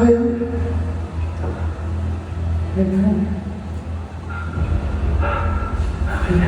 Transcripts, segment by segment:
เฮ้ยเป็นไงเป็นไง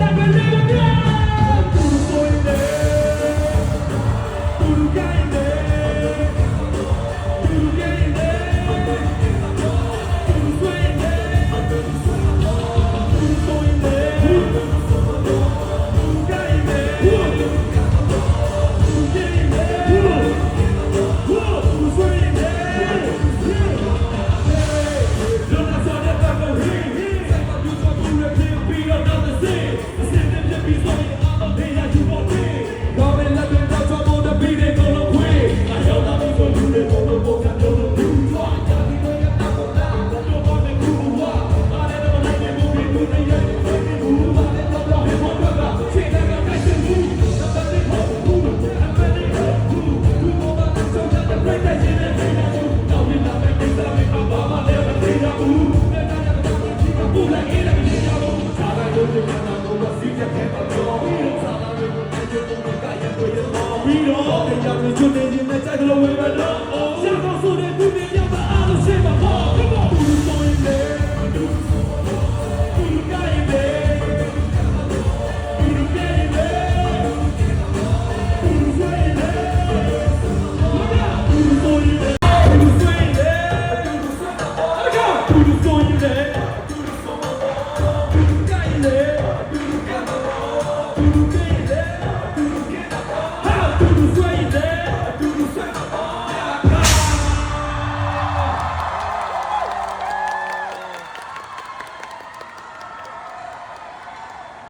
that will Dio, degli altri giorni di